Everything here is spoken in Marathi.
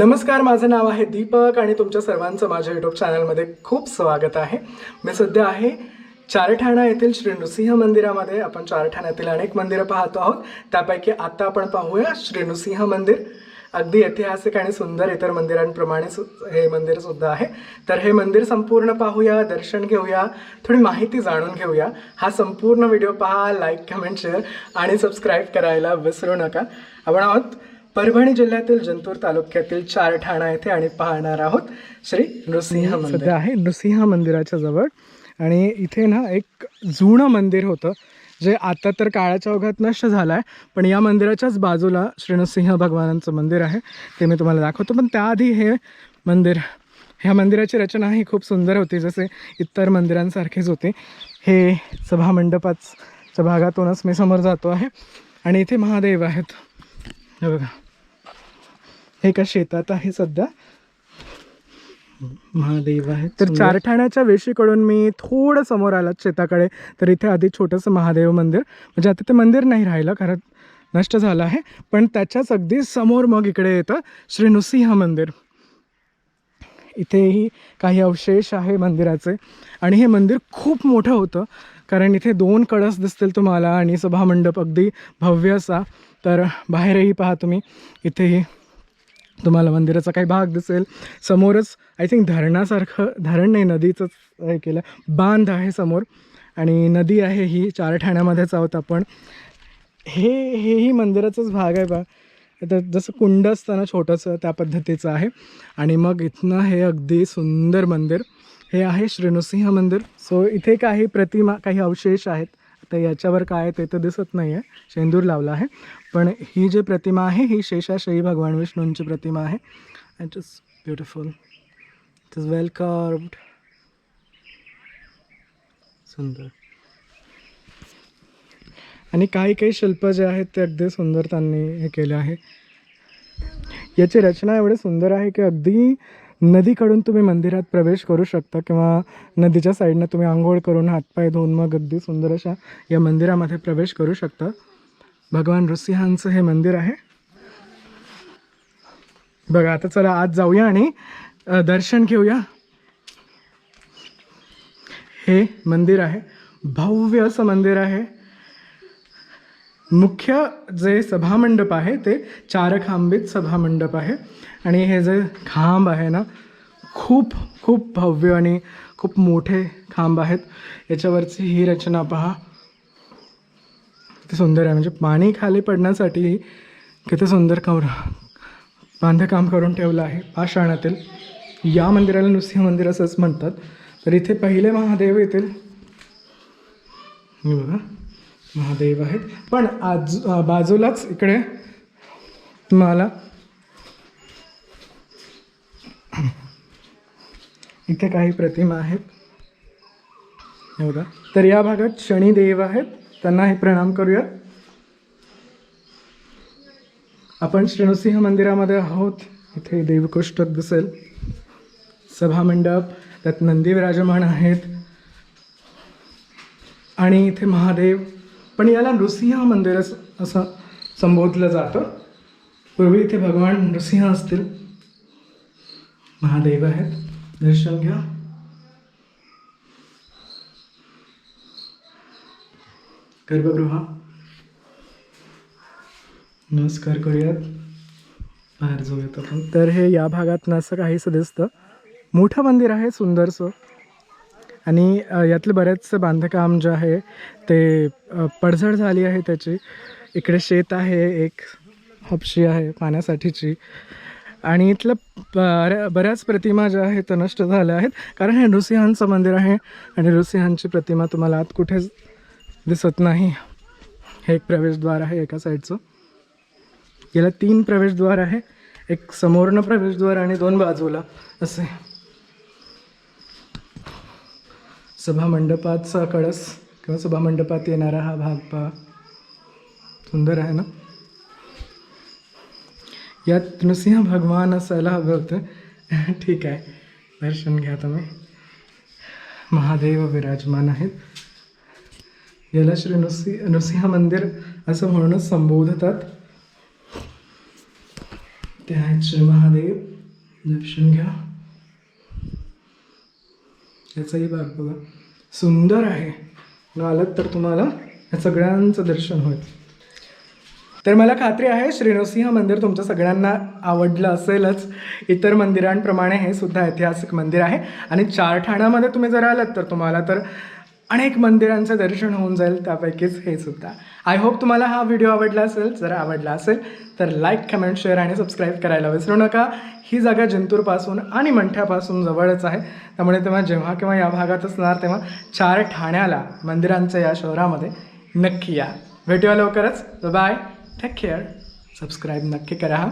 नमस्कार माझं नाव आहे दीपक आणि तुमच्या सर्वांचं माझ्या यूट्यूब चॅनलमध्ये खूप स्वागत आहे. मी सध्या आहे चारठाणा येथील श्री नृसिंह मंदिरामध्ये. आपण चारठाण्यातील अनेक मंदिरं पाहतो आहोत. त्यापैकी आत्ता आपण पाहूया श्री नृसिंह मंदिर. अगदी ऐतिहासिक आणि सुंदर इतर मंदिरांप्रमाणे सु हे मंदिर सुद्धा आहे. तर हे मंदिर संपूर्ण पाहूया दर्शन घेऊया थोडी माहिती जाणून घेऊया. हा संपूर्ण व्हिडिओ पहा लाईक कमेंट शेअर आणि सबस्क्राईब करायला विसरू नका. आपण आहोत परभणी जिल्ह्यातील जिंतूर तालुक्यातील चारठाणा येथे आणि पाहणार आहोत श्री नृसिंह मंदिर. सध्या आहे नृसिंह मंदिराच्या जवळ आणि इथे ना एक जुनं मंदिर होतं जे आता तर काळाच्या ओघात नष्ट झालं आहे पण या मंदिराच्याच बाजूला श्री नृसिंह भगवानांचं मंदिर आहे ते मी तुम्हाला दाखवतो. पण त्याआधी हे मंदिर ह्या मंदिराची रचना ही खूप सुंदर होती जसे इतर मंदिरांसारखीच होती. हे सभामंडपाच्या भागातूनच मी समोर जातो आहे. आणि इथे महादेव आहेत. हे बघा. हे एका शेतात आहे सध्या. महादेव आहे तर चारठाण्याच्या वेशीकडून मी थोडं समोर आलं शेताकडे तर इथे आधी छोटंसं महादेव मंदिर. म्हणजे आता ते मंदिर नाही राहिलं कारण नष्ट झालं आहे. पण त्याच्याच अगदी समोर मग इकडे येतं श्री नृसिंह मंदिर. इथेही काही अवशेष आहे मंदिराचे. आणि हे मंदिर खूप मोठं होतं कारण इथे दोन कळस दिसतील तुम्हाला आणि सभामंडप अगदी भव्य असा. तर बाहेरही पहा तुम्ही इथेही तुम्हाला मंदिराचा काही भाग दिसेल. समोरच आय थिंक धरणासारखं धरण नाही नदीचंच हे केलं. बांध आहे समोर आणि नदी आहे ही चार ठाण्यामध्येच आहोत आपण. हे हेही मंदिराचाच भाग आहे बा. तर जसं कुंड असतं ना छोटंसं त्या पद्धतीचं आहे. आणि मग इथनं हे अगदी सुंदर मंदिर. हे आहे श्रीनृसिंह मंदिर. सो इथे काही प्रतिमा काही अवशेष आहेत. तर याच्यावर काय आहे ते तर दिसत नाही आहे शेंदूर लावला आहे. पण ही जी प्रतिमा आहे ही शेषाशाही भगवान विष्णूंची प्रतिमा आहे. It is beautiful it is well carved सुंदर. आणि काही काही शिल्प जे आहेत ते अगदी सुंदर त्यांनी हे केले आहे. याची रचना एवढी सुंदर आहे की अगदी नदीकडून तुम्ही मंदिरात प्रवेश करू शकता किंवा नदीच्या साईडनं तुम्ही आंघोळ करून हातपाय धुवून मग अगदी सुंदर अशा या मंदिरामध्ये प्रवेश करू शकता. भगवान ऋषिहांचं हे मंदिर आहे. बघा आता चला आज जाऊया आणि दर्शन घेऊया. हे मंदिर आहे. भव्य असं मंदिर आहे. मुख्य जे सभामंडप आहे ते चार खांबीत सभामंडप आहे. आणि हे जे खांब आहे ना खूप खूप भव्य आणि खूप मोठे खांब आहेत. याच्यावरची ही रचना पहा. किती सुंदर आहे. म्हणजे पाणी खाली पडण्यासाठी किती सुंदर कौर बांधकाम करून ठेवलं आहे. पाषाणातील या मंदिराला नृसिंह मंदिर असंच म्हणतात. तर इथे पहिले महादेव येतील. बघा. महादेव आहेत. पण आज बाजूलाच इकडे तुम्हाला इथे काही प्रतिमा आहेत. हे बघा. तर या भागात शनिदेव आहेत. त्यांना हे प्रणाम करूया. आपण श्रेणुसिंह मंदिरामध्ये आहोत. इथे देवकोष्टक दिसेल. सभामंडप त्यात नंदी विराजमान आहेत. आणि इथे महादेव पण याला नृसिंह मंदिर असं संबोधलं जातं. पूर्वी इथे भगवान नृसिंह असतील. महादेव आहेत. दर्शन घ्या. गर्भगृहा. नमस्कार करूयात. बाहेर जाऊयात आपण. तर हे या भागात असं काहीसं दिसतं. मोठं मंदिर आहे सुंदरसं. आणि यातलं बरेचसं बांधकाम जे आहे ते पडझड झाली आहे त्याची. इकडे शेत आहे एक हपशी आहे पाण्यासाठीची. आणि इथलं बऱ्या बऱ्याच प्रतिमा ज्या आहेत त्या नष्ट झाल्या आहेत. कारण हे नृसिंहांचं मंदिर आहे आणि नृसिंहांची प्रतिमा तुम्हाला आत कुठेच दिसत नाही. हे एक प्रवेशद्वार आहे एका साईडचं. याला तीन प्रवेशद्वार आहे. एक समोरनं प्रवेशद्वार आणि दोन बाजूला. असे. सभामंडपाचा कळस किंवा सभामंडपात येणारा हा भाग पहा. सुंदर आहे ना? यात नृसिंह भगवान असायला हवं होतं. ठीक आहे. दर्शन घ्या तुम्ही. महादेव विराजमान आहेत. याला श्री नृसिंह नृसिंह मंदिर असं म्हणूनच संबोधतात. ते आहेत श्री महादेव दर्शन घ्या. ह्याचाही भाग बघा. सुंदर आहे. न आलं तर तुम्हाला ह्या सगळ्यांचं दर्शन होईल. तर मला खात्री आहे श्रीनृसिंह मंदिर तुमच्या सगळ्यांना आवडलं असेलच. इतर मंदिरांप्रमाणे हे सुद्धा ऐतिहासिक मंदिर आहे. आणि चार ठाण्यामध्ये तुम्ही जर आलात तर तुम्हाला तर अनेक मंदिरांचं दर्शन होऊन जाईल त्यापैकीच हे सुद्धा. आय होप तुम्हाला हा व्हिडिओ आवडला असेल. जर आवडला असेल तर लाईक कमेंट शेअर आणि सबस्क्राईब करायला विसरू नका. ही जागा जिंतूरपासून आणि मंठ्यापासून जवळच आहे. त्यामुळे तेव्हा जेव्हा केव्हा या भागात असणार तेव्हा चार ठाण्याला मंदिरांच्या या शहरामध्ये नक्की या. भेटूया लवकरच. बाय टेक केअर सबस्क्राईब नक्की करा. हा